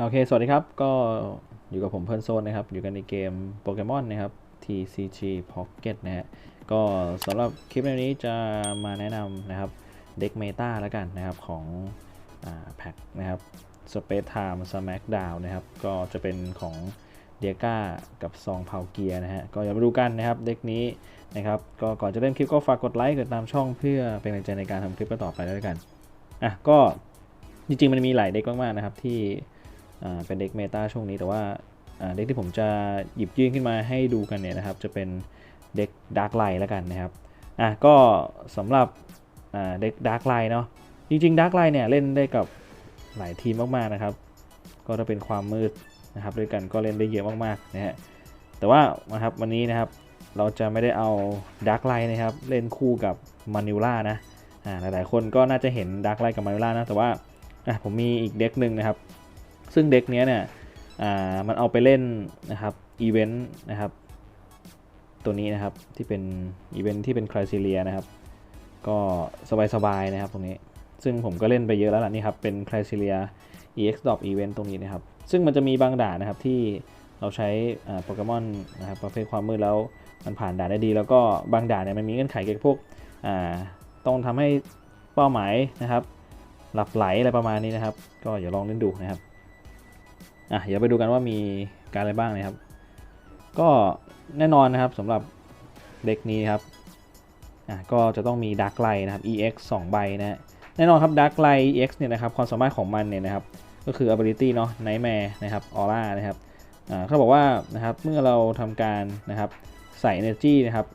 โอเค สวัสดีครับ ก็อยู่กับผมเพื่อนโซนนะครับ อยู่กันในเกมโปเกมอนนะครับ TCG Pocket นะฮะ ก็สำหรับคลิปในนี้จะมาแนะนำนะครับ เด็กเมตาแล้วกันนะครับของแพ็คนะครับ Space Time Smackdown นะครับ ก็จะเป็นของเดียก้ากับซองเผาเกียร์นะฮะ ก็อย่าไปดูกันนะครับ เด็กนี้นะครับ ก็ก่อนจะเริ่มคลิปก็ฝากกดไลค์กดตามช่องเพื่อเป็นกำลังใจในการทำคลิปต่อไปด้วยกัน อะ ก็จริงๆมันมีหลายเด็กมากๆนะครับที่ เป็นเด็กเมตาช่วงนี้แต่ว่าเด็กที่ผมจะหยิบยื่นขึ้นมาให้ดูกันเนี่ยนะครับ จะเป็นเด็กดาร์กไลท์แล้วกันนะครับอะก็สำหรับเด็กดาร์กไลท์เนาะจริงๆดาร์กไลท์เนี่ยเล่นได้กับหลายทีมมากๆนะครับ ก็ถ้าเป็นความมืดนะครับด้วยกันก็เล่นได้เยอะมากๆนะฮะแต่ว่านะครับวันนี้นะครับเราจะไม่ได้เอาดาร์กไลท์นะครับเล่นคู่กับมานิล่านะอ่าหลายๆคนก็น่าจะเห็นดาร์กไลท์กับมานิล่านะแต่ว่าอะผมมีอีกเด็กหนึ่งนะครับ ซึ่งเด็กเนี้ยเนี่ยอ่ามันเอาไปเล่นนะครับอีเวนต์นะครับตัวนี้นะครับที่เป็นอีเวนต์ที่เป็นคลาซิเลียนะครับก็สบายๆนะครับตรงนี้ ซึ่งผมก็เล่นไปเยอะแล้วล่ะนี่ครับเป็นคลาซิเลีย EX Drop Event ตรงนี้นะครับ ซึ่งมันจะมีบางด่านนะครับที่เราใช้โปเกมอนนะครับประเภทความมืดแล้วมันผ่านด่านได้ดี แล้วก็บางด่านเนี่ยมันมีเงื่อนไขเกี่ยวกับพวกอ่าต้องทำให้เป้าหมายนะครับ หลับไหลอะไรประมาณนี้นะครับ ก็อย่าลองเล่นดูนะครับ อะเดี๋ยวไปดูกันว่ามีการอะไรบ้างนะครับ ก็แน่นอนนะครับสำหรับเด็กนี้ครับอะก็จะต้องมี Dark Light นะครับ EX 2 ใบนะแน่นอนครับ Dark Light EX เนี่ยนะครับความสามารถของมันเนี่ยนะครับก็คือ ability เนาะ Nightmare นะครับ Aura นะครับอ่าเขาบอกว่านะครับเมื่อเราทำการนะครับใส่ energy นะครับ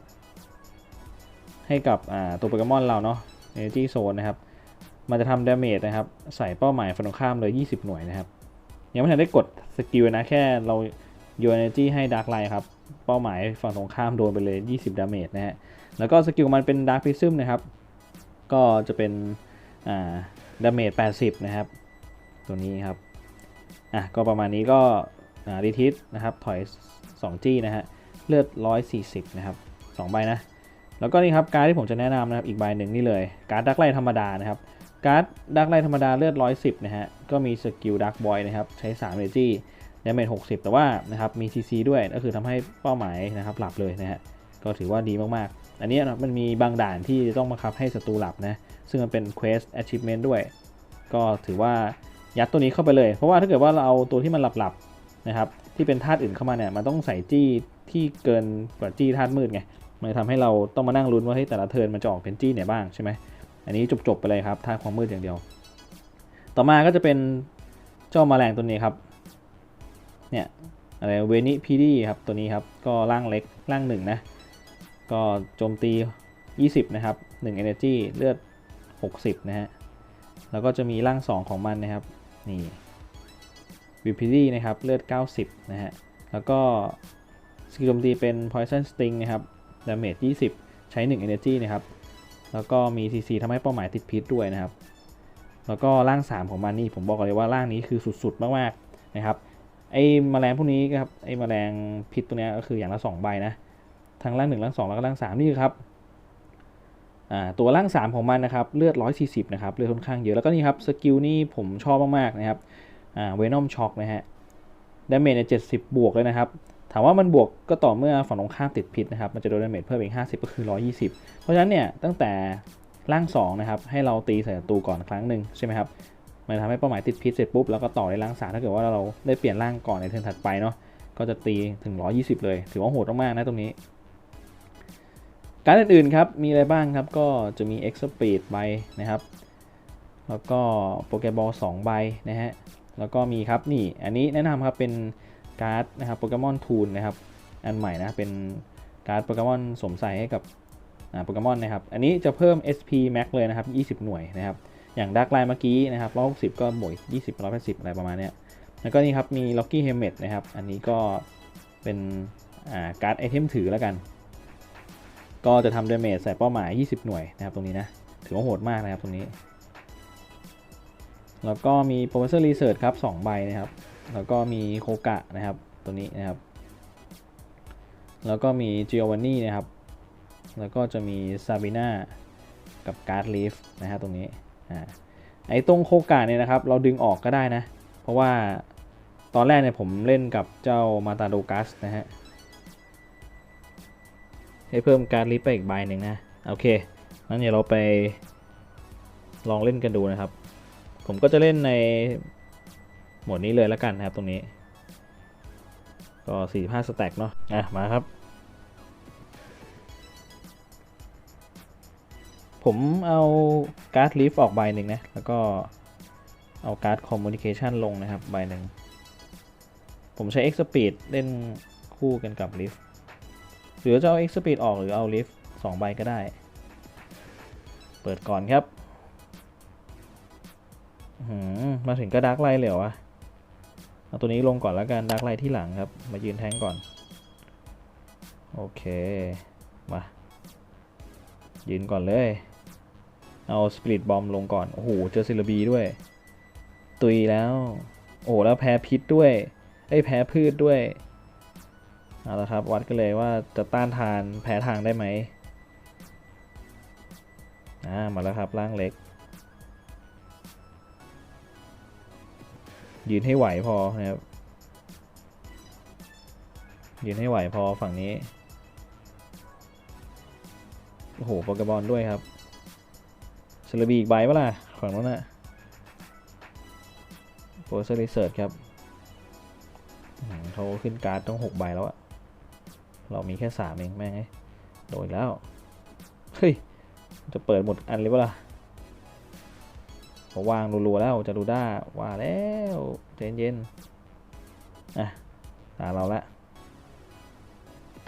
ให้กับอ่าตัวโปเกมอนเราเนาะ energy zone นะครับ มันจะทำดาเมจนะครับ ใส่เป้าหมายฝั่งตรงข้ามเลย 20 หน่วยนะครับ ยังไม่ทันได้กดสกิลนะแค่เราโยน energy ให้ดาร์กไลท์ครับ เป้าหมายฝั่งตรงข้ามโดนไปเลย 20 ดาเมจนะฮะ แล้วก็สกิลมันเป็นดาร์กพิซึมนะครับ ก็จะเป็นอ่าดาเมจ 80 นะครับ ตัวนี้ครับ อะ ก็ประมาณนี้ก็อ่ารีทิสนะครับ ถอย 2G นะฮะ เลือด 140 นะครับ 2 ใบนะ แล้วก็นี่ครับ การที่ผมจะแนะนำนะครับ อีกใบหนึ่งนี่เลย การ์ดดักไลท์ธรรมดานะครับ การ์ดดักไลท์ธรรมดาเลือด 110 นะฮะ ก็มีสกิลดักบอยนะครับ ใช้3เรจี้ดาเมจ60 แต่ว่านะครับมี CC ด้วยก็คือทำให้เป้าหมายนะครับหลับเลยนะฮะ ก็ถือว่าดีมากๆ อันนี้นะมันมีบางด่านที่ต้องบังคับให้ศัตรูหลับนะ ซึ่งมันเป็น Quest Achievement ด้วย ก็ถือว่ายัดตัวนี้เข้าไปเลย เพราะว่าถ้าเกิดว่าเราเอาตัวที่มันหลับๆนะครับที่เป็นธาตุอื่นเข้ามาเนี่ยมันต้องใส่จี้ที่เกินกว่าจี้ธาตุมืดไงมันทำให้เราต้องมานั่งลุ้นว่าเฮ้ยแต่ละเทิร์นมันจะออกเป็นจี้ไหนบ้างใช่ไหม อันนี้จบๆไปเลยครับท่าความมืดอย่างเดียว ต่อมาก็จะเป็นเจ้าแมลงตัวนี้ครับ เนี่ยอะไรเวนิพีดีครับตัวนี้ครับ ก็ร่างเล็กร่างหนึ่งนะ ก็โจมตี 20 นะครับ 1 Energy เลือด 60 นะฮะ แล้วก็จะมีร่าง 2 ของมันนะครับ นี่วิพีดีนะครับ เลือด 90 นะฮะ แล้วก็สกิลโจมตีเป็น Poison Sting นะครับดาเมจ20 ใช้ 1 Energy นะครับ แล้วก็มี CC ทำให้เป้าหมายติดพิษด้วยนะครับ แล้วก็ร่าง 3 ของมันนี่ผมบอกเลยว่าร่างนี้คือสุดๆมากๆนะครับ ไอ้แมลงพวกนี้ครับไอ้แมลงพิษตัวนี้ก็คืออย่างละ 2 ใบนะทั้งร่าง1ร่าง2แล้วก็ร่าง3นี่ครับตัวร่าง 3 ของมันนะครับเลือด 140 นะครับเลือดค่อนข้างเยอะแล้วก็นี่ครับสกิลนี่ผมชอบมากๆนะครับเวนอมช็อกนะฮะดาเมจเนี่ย70บวกเลยนะครับ ถามว่ามันบวกก็ต่อเมื่อฝั่งตรงข้ามติดพิษนะครับ มันจะโดนดาเมจเพิ่มอีก 50 ก็คือ 120 เพราะฉะนั้นเนี่ยตั้งแต่ร่าง2นะครับให้เราตีใส่ศัตรูก่อนครั้งหนึ่งใช่ไหมครับ มันทำให้เป้าหมายติดพิษเสร็จปุ๊บแล้วก็ต่อในร่างสามถ้าเกิดว่าเราได้เปลี่ยนร่างก่อนในเทิร์นถัดไปเนาะก็จะตีถึง 120 เลย ถือว่าโหดมากๆนะตรงนี้ การดอื่นๆครับมีอะไรบ้างครับก็จะมี X Speed ใบนะครับแล้วก็โปเกบอล2ใบนะฮะแล้วก็มีครับนี่อันนี้แนะนำครับเป็น การ์ดนะครับโปเกมอนทูนนะครับอันใหม่นะเป็นการ์ดโปเกมอนสมใส่ให้กับโปเกมอนนะครับอันนี้จะเพิ่ม SP Max เลยนะครับ 20 หน่วยนะครับอย่างดักไลน์เมื่อกี้นะครับ160 ก็บวก20 180 อะไรประมาณเนี้ยแล้วก็นี่ครับมี Locky Helmet นะครับอันนี้ก็เป็นการ์ดไอเทมถือแล้วกัน ก็จะทำดาเมจใส่เป้าหมาย 20 หน่วยนะครับตรงนี้นะถือว่าโหดมากนะครับตรงนี้ แล้วก็มี Professor Research ครับ 2 ใบนะครับ แล้วก็มีโคกะนะครับตัวนี้นะครับ แล้วก็มี g i o v a n n i นะครับ แล้วก็จะมี Sabina กับ Guard Leaf นะฮะตรงนี้อ่าไอ้ตรงโคกะเนี่ยนะครับเราดึงออกก็ได้นะ เพราะว่าตอนแรกเนี่ยผมเล่นกับเจ้ามาตาโดกัสนะฮะให้เพิ่มการ์ดลิฟต์ไปอีกใบหนึ่งนะ โอเคงั้นเดี๋ยวเราไปลองเล่นกันดูนะครับ ผมก็จะเล่นใน หมดนี้เลยแล้วกันนะครับตรงนี้ ก็ 45 สแต็กเนาะอะมาครับ ผมเอาการ์ดลิฟต์ออกใบหนึ่งนะ แล้วก็เอาการ์ดคอมมูนิเคชันลงนะครับ ใบหนึ่ง ผมใช้ X Speed เล่นคู่กันกับลิฟต์หรือจะเอา X Speed ออกหรือเอาลิฟต์สองใบก็ได้ เปิดก่อนครับ มาถึงก็ดักไลท์เลยเหรอวะ เอาตัวนี้ลงก่อนแล้วกันดักไลท์ที่หลังครับ มายืนแทงก่อน โอเค มา ยืนก่อนเลย เอาสปริตบอมลงก่อน โอ้โห เจอซิลบีด้วย ตุยแล้ว โอ้แล้วแพ้พิษด้วยไอ้แพ้พืชด้วย เอาละครับ วัดกันเลยว่าจะต้านทานแพ้ทางได้ไหมอ่ามาแล้วครับร่างเล็ก ยืนให้ไหวพอนะครับ ยืนให้ไหวพอฝั่งนี้ โอ้โหโปเกบอลด้วยครับเซเลบีอีกใบปะล่ะฝั่งนู้นน่ะโปรเซอร์รีเสิร์ชครับเขาขึ้นการ์ดต้องหกใบแล้วอะเรามีแค่สามเองแม่งโดนแล้ว เฮ้ย จะเปิดหมดอันเลยปล่าะผมวางรัวๆแล้วจะดูด้าว่าแล้วใจเย็นๆอะตาเราละ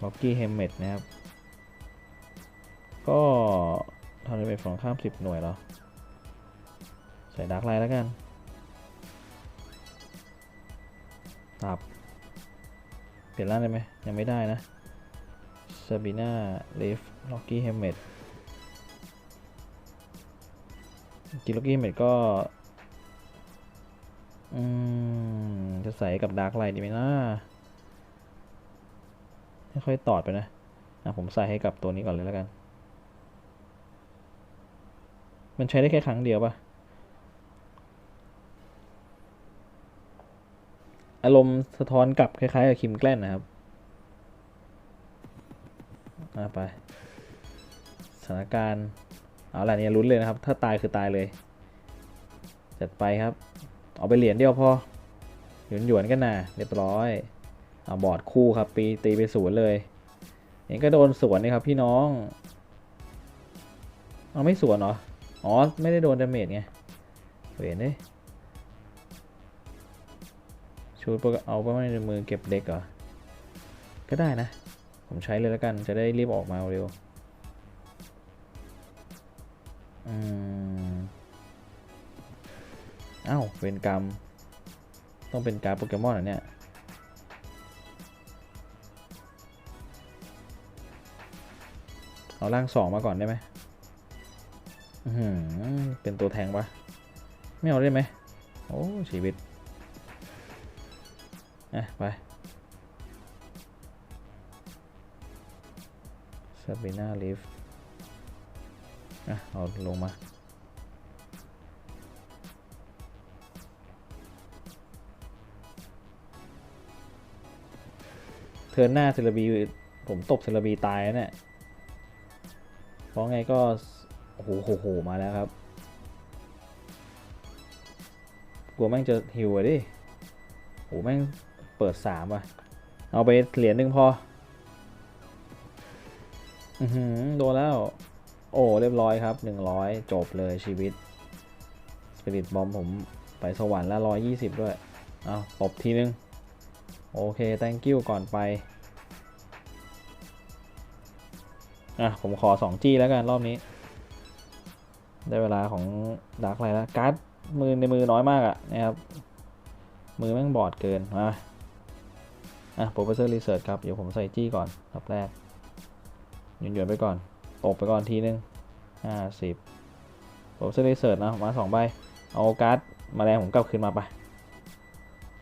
ล็อกกี้เฮมเมดนะครับ ก็ทำให้เป็นฝั่งข้ามสิบหน่วยแล้วใส่ดาร์กไลท์แล้วกันตับ เปลี่ยนร่างได้ไหม ยังไม่ได้นะซาบีนาเลฟล็อกกี้เฮมเมด กิล็อกกี้เมดก็ อืม จะใส่กับดาร์กไลท์ดีไหมนะไม่ค่อยตอดไปนะอะผมใส่ให้กับตัวนี้ก่อนเลยแล้วกัน มันใช้ได้แค่ครั้งเดียวปะอารมณ์สะท้อนกลับคล้ายๆกับคิมแกล้นนะครับอะไปสถานการณ์ เอาล่ะเนี่ยลุ้นเลยนะครับ ถ้าตายคือตายเลย จัดไปครับ เอาไปเหรียญเดียวพอ หยวนหยวนกันนะเรียบร้อย เอาบอร์ดคู่ครับปีตีไปศูนย์เลยเองก็โดนสวนนี่ครับพี่น้อง เอาไม่สวนเหรอ อ๋อ ไม่ได้โดนดาเมจไงเห็นเลยชูดเอาไปไว้ในมือเก็บเด็กเหรอ ก็ได้นะ ผมใช้เลยแล้วกัน จะได้รีบออกมาเร็ว อืมอ้าวเวนกรรม ต้องเป็นการโปเกมอนเหรอเนี่ย เอาร่างสองมาก่อนได้ไหมอื้อหือเป็นตัวแทงปะไม่เอาได้ไหม โอ้ชีวิตอะไปซาบีนาลีฟ อะเอาลงมาเทินหน้าเซลบีผมตบเซลบีตายแล้วเนี่ยเพราะไงก็ โอ้โหโหโหมาแล้วครับ กลัวแม่งจะฮิวอะดิโหแม่งเปิดสามว่ะ เอาไปเหรียญหนึ่งพอ อือหือโดนแล้ว โอ้เรียบร้อยครับ 100 จบเลยชีวิตสปิริตบอมผมไปสวรรค์ละ120 ด้วย เอาตบทีนึง โอเค thank you ก่อนไป อะ ผมขอ 2G แล้วกันรอบนี้ ได้เวลาของดาร์กไลท์แล้วการ์ดมือในมือน้อยมากอะนะครับ มือแม่งบอดเกิน มาอะ Professor Research ครับ เดี๋ยวผมใส่จี้ก่อนรอบแรกหยวนๆไปก่อน ตบไปก่อนทีนึงห้าสิบ Professor Research นะมาสองใบ เอาการ์ดมาแรงผมกลับคืนมาไป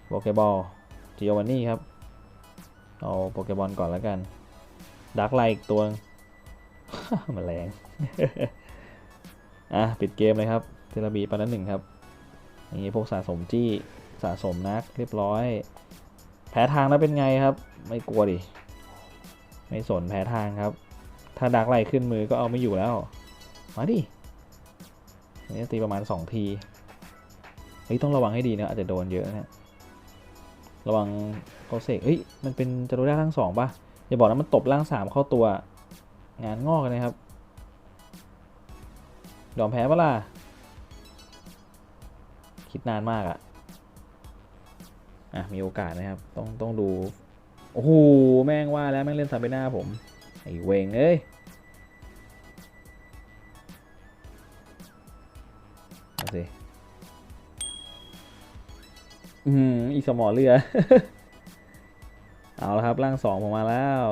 โปเกบอลจิโอวานนี่ครับ เอาโปเกบอลก่อนแล้วกันดาร์กไลอีกตัวมาแรงอะปิดเกมเลยครับเทเลบีปานั้นหนึ่งครับอย่างนี้พวกสะสมจี้สะสมนักเรียบร้อย แพ้ทางแล้วเป็นไงครับ ไม่กลัวดิ ไม่สนแพ้ทางครับ ถ้าดักไล่ขึ้นมือก็เอาไม่อยู่แล้ว มาดินี่ตีประมาณสองทีเฮ้ยต้องระวังให้ดีนะอาจจะโดนเยอะนะระวังเขาเสกเฮ้ยมันเป็นจรวดร่างสองปะอย่าบอกนะมันตบร่างสามเข้าตัว งานงอกเลยนะครับยอมแพ้ปะล่ะคิดนานมากอะอะมีโอกาสนะครับ ต้องต้องดู โอ้โหแม่งว่าแล้วแม่งเล่นซาเบน่าผม อ้เวงเอ้ยเอาสิอืมอีสมอเรือ เอาละครับ ร่างสองผมมาแล้ว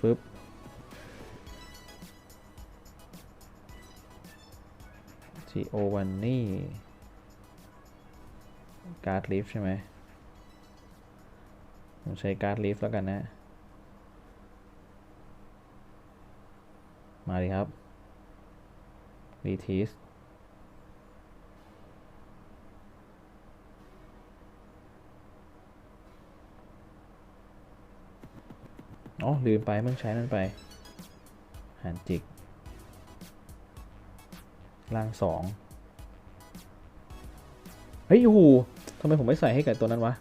ฟึบจีโอวันนี่ การ์ดลิฟใช่ไหมผมใช้การ์ดลิฟแล้วกันนะ มาดิครับรีทีสอ๋อ ลืมไปมันใช้นั่นไปหันจิก ล่างสองเฮ้ยโอ้โหทำไมผมไม่ใส่ให้กับตัวนั้นวะ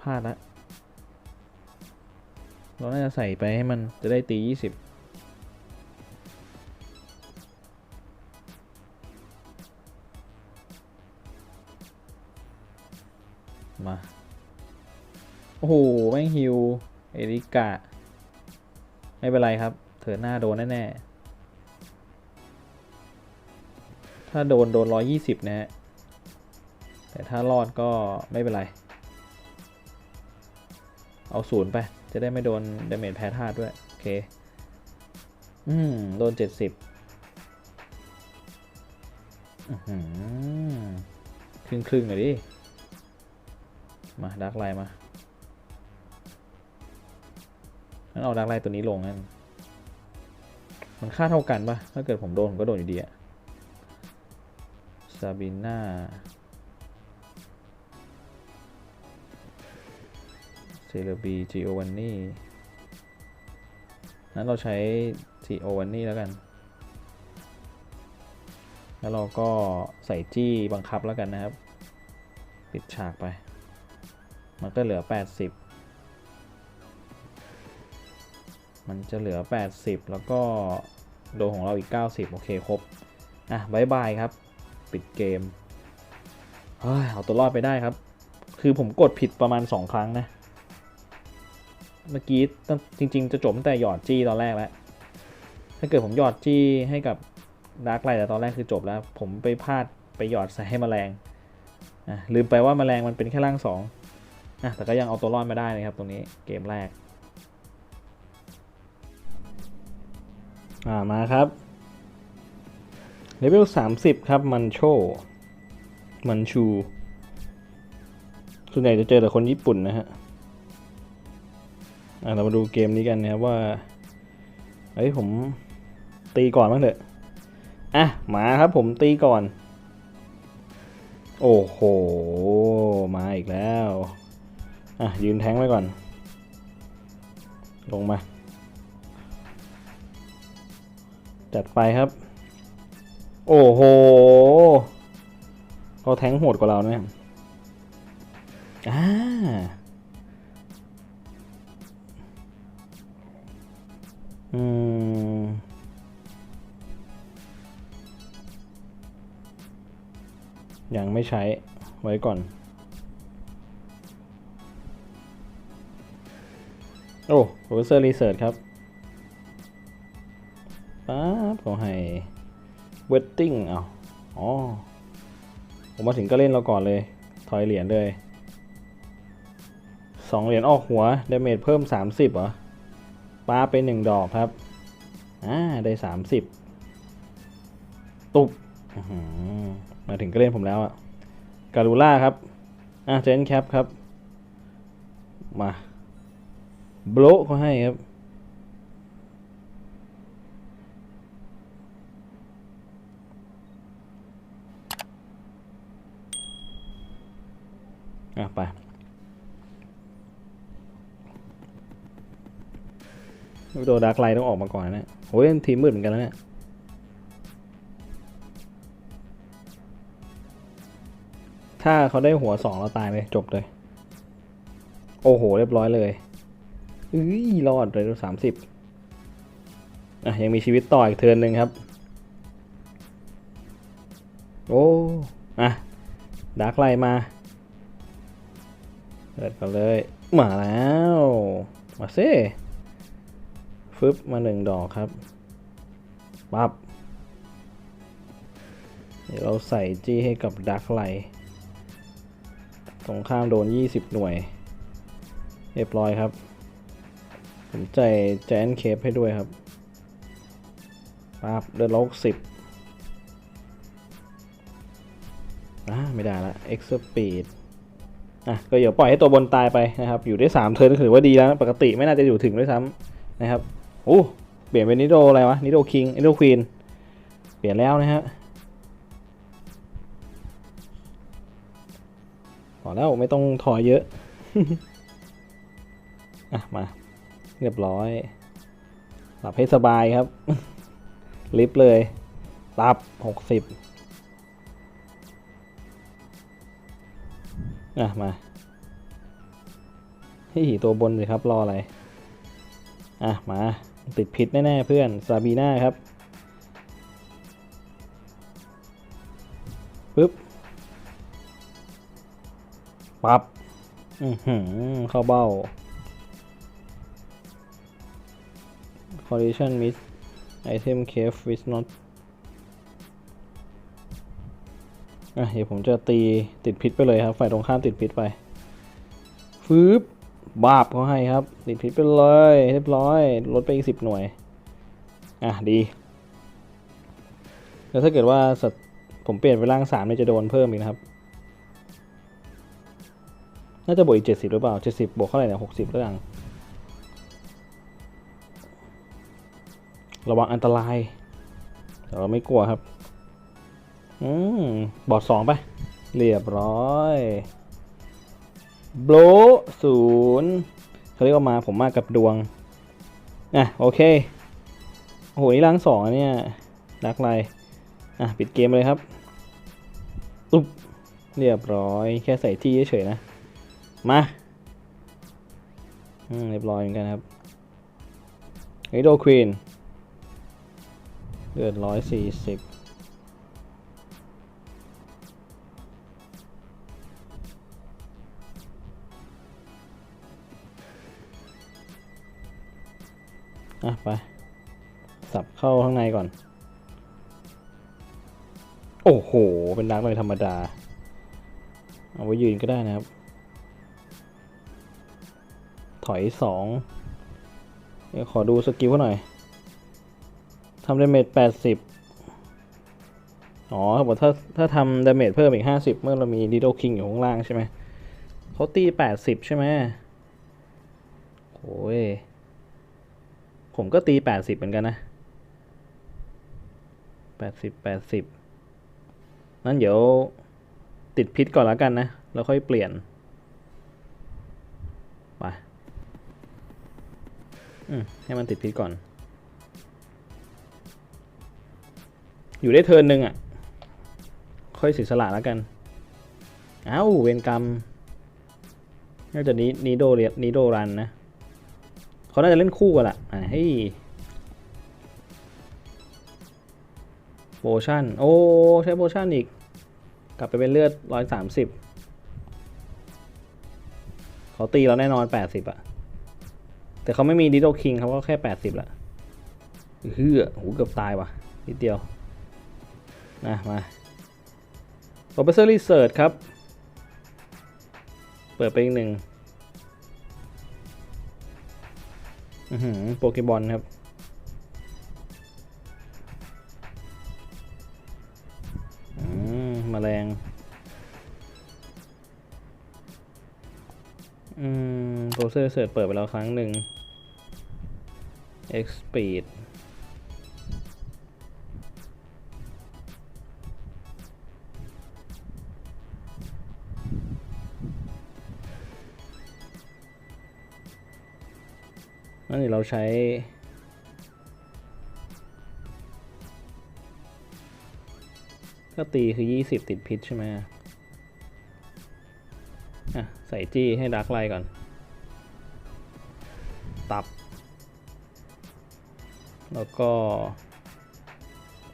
พลาดละ เราน่าจะใส่ไปให้มันจะได้ตียี่สิบ โอ้โหแม่งฮิว เอริกะ ไม่เป็นไรครับ เถิดหน้าโดนแน่ๆ ถ้าโดนโดนร้อยยี่สิบนะฮะ แต่ถ้ารอดก็ไม่เป็นไร เอาศูนย์ไป จะได้ไม่โดนดาเมจแพ้ธาตุด้วย โอเค อืม โดนเจ็ดสิบครึ่งครึ่งๆเลยดิ มาดักไลน์มา งั้นเอาดักไลตัวนี้ลงนั่นมันค่าเท่ากันปะถ้าเกิดผมโดนผมก็โดนอยู่ดีอะซาบิน่าเซเลบีจีโอวันนี่นั้นเราใช้จีโอวันนี่แล้วกัน แล้วเราก็ใส่จี้บังคับแล้วกันนะครับ ปิดฉากไป มันก็เหลือ 80 มันจะเหลือ 80 แล้วก็โดของเราอีก 90 โอเคครบ อะบายบายครับ ปิดเกม เฮ้ย เอาตัวรอดไปได้ครับ คือผมกดผิดประมาณ 2 ครั้งนะ เมื่อกี้ต้องจริง ๆ จะจบตั้งแต่หยอดจี้ตอนแรกแล้ว ถ้าเกิดผมหยอดจี้ให้กับดาร์กไลท์แต่ตอนแรกคือจบแล้ว ผมไปพลาดไปหยอดใส่ให้มแมลงลืมไปว่าแมลงมันเป็นแค่ร่างสองอะแต่ก็ยังเอาตัวรอดมาได้นะครับตรงนี้เกมแรก อ่ามาครับเลเวล30 ครับมันโช มันชู ส่วนใหญ่จะเจอแต่คนญี่ปุ่นนะฮะอะเรามาดูเกมนี้กันนะครับว่าเฮ้ยผมตีก่อนบ้างเถอะ อะ มาครับผมตีก่อน โอ้โห มาอีกแล้ว อะ ยืนแทงไว้ก่อน ลงมา จัดไปครับ โอ้โหเขาแทงโหดกว่าเราเนี่ยอ่าอืมยังไม่ใช้ไว้ก่อน โอ้ Professor Research ครับ ป๊าบเขาให้ Wetting เอาอ๋อผมมาถึงก็เล่นเราก่อนเลย ถอยเหรียญเลยสองเหรียญออกหัวดาเมจเพิ่ม 30เหรอปาไปหนึ่งดอกครับ อ่า ได้ 30 ตุบมาถึงก็เล่นผมแล้วอะการูล่าครับ อะเจนแคปครับ มา โบลเขาให้ครับ ไปตัวดักไลท์ต้องออกมาก่อนนะเนี่ยโอ้ยทีมมืดเหมือนกันแล้วเนี่ยถ้าเขาได้หัวสองเราตายเลยจบเลย โอ้โห เรียบร้อยเลยอุ้ยรอดเลยสามสิบอะ ยังมีชีวิตต่ออีกเทิร์นหนึ่งครับ โอ้ อะดักไลมา เปิดกันเลย มาแล้ว มาซิฟึบมาหนึ่งดอกครับปั๊บเดี๋ยวเราใส่จี้ให้กับดักไลตรงข้ามโดน 20 หน่วย เรียบร้อยครับ ผมใจแจนเคปให้ด้วยครับปั๊บเดือดลกสิบอ่าไม่ได้ละ X speed อะก็เดี๋ยวปล่อยให้ตัวบนตายไปนะครับ อยู่ได้ 3 เทิร์นก็ถือว่าดีแล้วปกติไม่น่าจะอยู่ถึงด้วยซ้ำนะครับโอ้เปลี่ยนเป็นนิโดอะไรวะนิโดคิงนิโดควีนเปลี่ยนแล้วนะฮะพอแล้วไม่ต้องถอยเยอะอะมา เรียบร้อยหลับให้สบายครับ ลิฟต์เลยรับหกสิบ อะ มา ให้หีตัวบนเลยครับ รออะไร อะ มา ติดพิษแน่ ๆ เพื่อนซาบีน่าครับปึ๊บปับ๊บอือหือเข้าเบ้า collision miss item cave with not อะเดี๋ยวผมจะตีติดพิษไปเลยครับ ฝ่ายตรงข้ามติดพิษไปฟืบบาบเขาให้ครับ ติดพิษไปเลยเรียบร้อย ลดไปอีกสิบหน่วย อะดีแล้วถ้าเกิดว่าสัตผมเปลี่ยนไปร่างสามเนี่ยจะโดนเพิ่มอีกนะครับ น่าจะบวกอีกเจ็ดสิบหรือเปล่าเจ็ดสิบบวกเท่าไหร่เนี่ยหกสิบหรือยังระวังอันตราย แต่เราไม่กลัวครับ อืม บอดสองไป เรียบร้อยโบลศูนย์เขาเรียกว่ามาผมมากับดวง อะ โอเค โอ้โห นี่ล้างสองเนี่ยดักไลอะ ปิดเกมเลยครับตุ๊บเรียบร้อย แค่ใส่ที่เฉยๆนะ มาอืมเรียบร้อยเหมือนกันครับไอโดควีนเลือดร้อยสี่สิบ อะไป สับเข้าข้างในก่อน โอ้โห เป็นดักเลยธรรมดา เอาไว้ยืนก็ได้นะครับ ถอยสองเดี๋ยวขอดูสกิลเขาหน่อย ทำดาเมจแปดสิบอ๋อเขาบอกถ้าถ้าทำดาเมจเพิ่มอีกห้าสิบเมื่อเรามีดิโดคิงอยู่ข้างล่างใช่ไหมเขาตีแปดสิบใช่ไหมโอ้ย ผมก็ตีแปดสิบเหมือนกันนะแปดสิบแปดสิบนั้นเดี๋ยวติดพิษก่อนแล้วกันนะ แล้วค่อยเปลี่ยน ไป อืม ให้มันติดพิษก่อน อยู่ได้เทินหนึ่งอะ ค่อยสิสละแล้วกัน อ้าว เวนกรรมน่าจะนี้นีโดเรียนีโดรันนะ เขาน่าจะเล่นคู่กันละอ่าให้โพชั่น โอ้ ใช้โพชั่นอีก กลับไปเป็นเลือดร้อยสามสิบเขาตีเราแน่นอนแปดสิบอะแต่เขาไม่มีดิโดคิงเขาก็แค่แปดสิบละเฮือหูเกือบตายว่ะ นิดเดียว นะ มา Professor Research ครับ เปิดไปอีกหนึ่ง โปเกบอลครับ อืมแมลงอืมโปรเซอร์เสิร์ฟเปิดไปแล้วครั้งหนึ่ง X speed นี้เราใช้ก็ตีคือ 20 ติดพิษใช่ไหมอะ ใส่จี้ให้ดักไล่ก่อน ตับ แล้วก็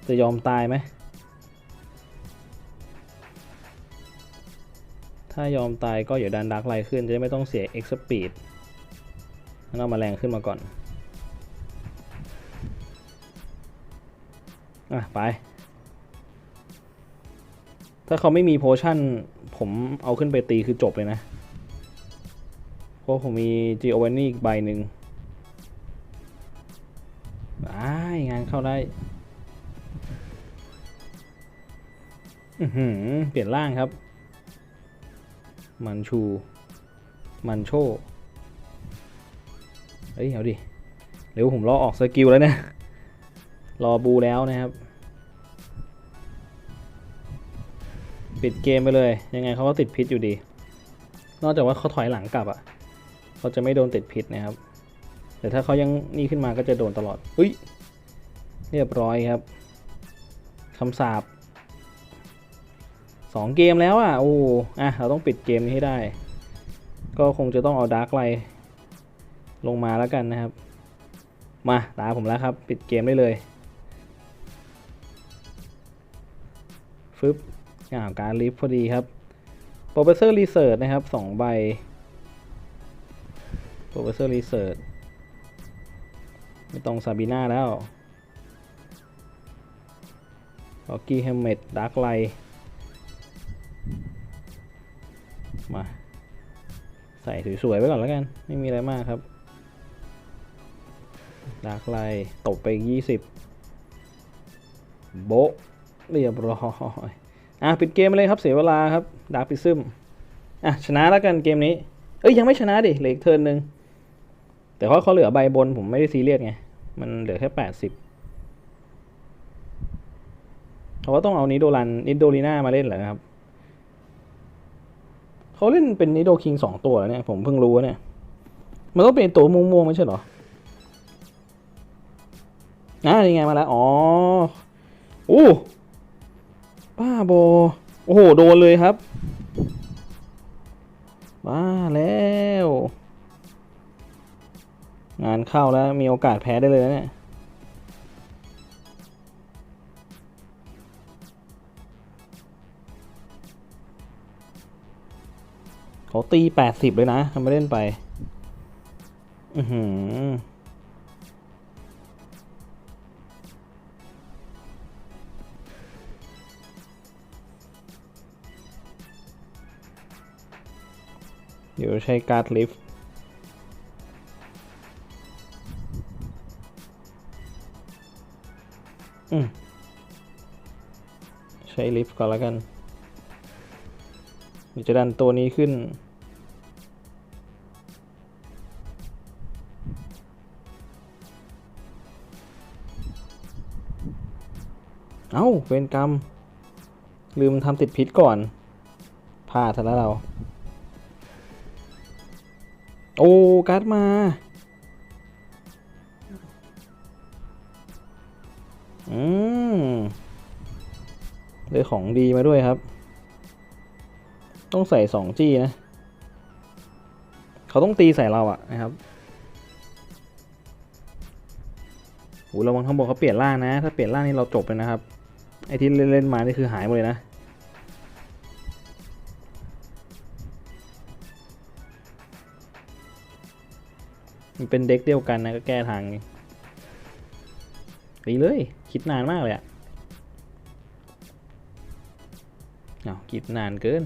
จะยอมตายไหม ถ้ายอมตายก็อย่าดันดักไล่ขึ้น จะไม่ต้องเสีย X speed แล้วเอามาแรงขึ้นมาก่อน อะ ไป ถ้าเขาไม่มีโพชั่น ผมเอาขึ้นไปตีคือจบเลยนะ เพราะผมมี g o v a n n i อีกใบหนึ่งอ้ายงานเข้าได้เปลี่ยนร่างครับ มันชู มันโช เฮ้ย เอาดิเดี๋ยวผมรอออกสกิลแล้วเนี่ย รอบูแล้วนะครับ ปิดเกมไปเลย ยังไงเขาก็ติดพิษอยู่ดี นอกจากว่าเขาถอยหลังกลับอะ่ะเขาจะไม่โดนติดพิษนะครับ แต่ถ้าเขายังนี่ขึ้นมาก็จะโดนตลอดอุ้ย เรียบร้อยครับคำสาปสองเกมแล้วอะ โอ้ อะ เราต้องปิดเกมนี้ให้ได้ ก็คงจะต้องเอาดาร์กไล ลงมาแล้วกันนะครับ มาตาผมแล้วครับ ปิดเกมได้เลยฟึบอ่าการลิฟพอดีครับ Professor Research นะครับสองใบ Professor Research ไม่ต้องซาบีน่าแล้วออกกี้เฮมเมดดาร์กไลมา ใส่สวยๆไว้ก่อนแล้วกัน ไม่มีอะไรมากครับ ดาร์กไลตบไปอีก20โบเรียบร้อยอะปิดเกมเลยครับเสียเวลาครับดาร์กพิซึมอะชนะแล้วกันเกมนี้ เอ้ยยังไม่ชนะดิเหลืออีกเทิร์นหนึ่งแต่ว่าเขาเหลือใบบนผมไม่ได้ซีเรียสไง มันเหลือแค่80เขาก็ต้องเอานิโดรันนิโดลีน่ามาเล่นเหรอครับเขาเล่นเป็นนิโดคิงสองตัวแล้วเนี่ยผมเพิ่งรู้เนี่ย มันต้องเป็นตัวม่วงๆไม่ใช่หรอ อ่านี่ไงมาแล้ว อ๋อโอ้บ้าโบโอ้โห โดนเลยครับมาแล้ว งานเข้าแล้ว มีโอกาสแพ้ได้เลยเนี่ยเขาตีแปดสิบเลยนะทำไมเล่นไป อือหือ เดี๋ยวใช้การ์ดลิฟต์ใช้ลิฟต์ก่อนแล้วกัน เดี๋ยวจะดันตัวนี้ขึ้น เอ้าเวรกรรม ลืมทำติดพิษก่อนพลาดซะแล้วเรา โอ้การ์ดมา อืมได้ของดีมาด้วยครับ ต้องใส่สองจี้นะ เขาต้องตีใส่เราอะนะครับโหระวังข้างบนเขาเปลี่ยนร่างนะ ถ้าเปลี่ยนร่างนี่เราจบเลยนะครับ ไอที่เล่นๆมานี่คือหายหมดเลยนะ มันเป็นเด็กเดียวกันนะก็แก้ทางไปเลย คิดนานมากเลยอะเอาคิดนานเกิน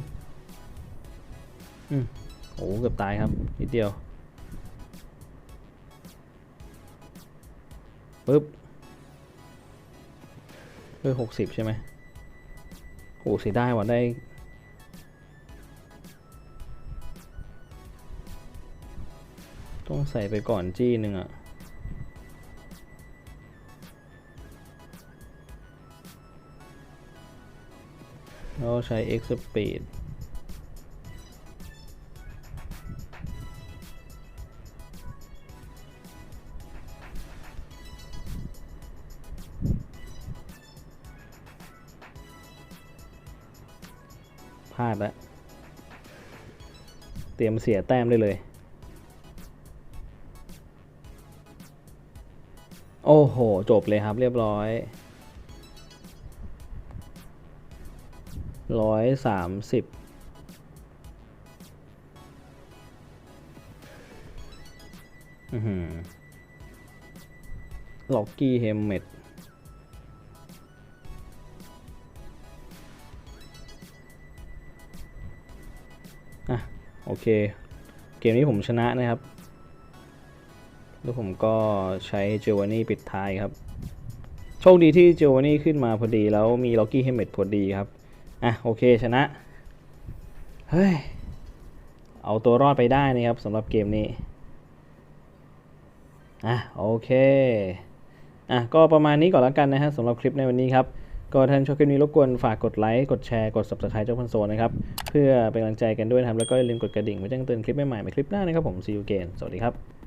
อืมโอ้เกือบตายครับ นิดเดียวปึ๊บเพื่อหกสิบใช่ไหมโอ้เสียได้ว่ะได้ ต้องใส่ไปก่อนจี้หนึ่งอะเราใช้ x speed พลาดแล้ว เตรียมเสียแต้มได้เลย โอ้โห จบเลยครับเรียบร้อยร้อยสามสิบอือหือล็อกกี้เฮมเมดอะ โอเค เกมนี้ผมชนะนะครับ แล้วผมก็ใช้เจวานี่ปิดท้ายครับ โชคดีที่เจวานี่ขึ้นมาพอดีแล้วมีล็อกกี้เฮมเมดพอดีครับ อะโอเคชนะ เฮ้ย เอาตัวรอดไปได้นะครับสำหรับเกมนี้ อะโอเค อะก็ประมาณนี้ก่อนแล้วกันนะฮะสำหรับคลิปในวันนี้ครับก็ท่านชอบคลิปนี้รบกวนฝากกดไลค์ กดแชร์ กด subscribe เจ้าพันโซนะครับ เพื่อเป็นกำลังใจกันด้วยนะครับ แล้วก็อย่าลืมกดกระดิ่งเพื่อแจ้งเตือนคลิปใหม่ๆในคลิปหน้านะครับผม see you again สวัสดีครับ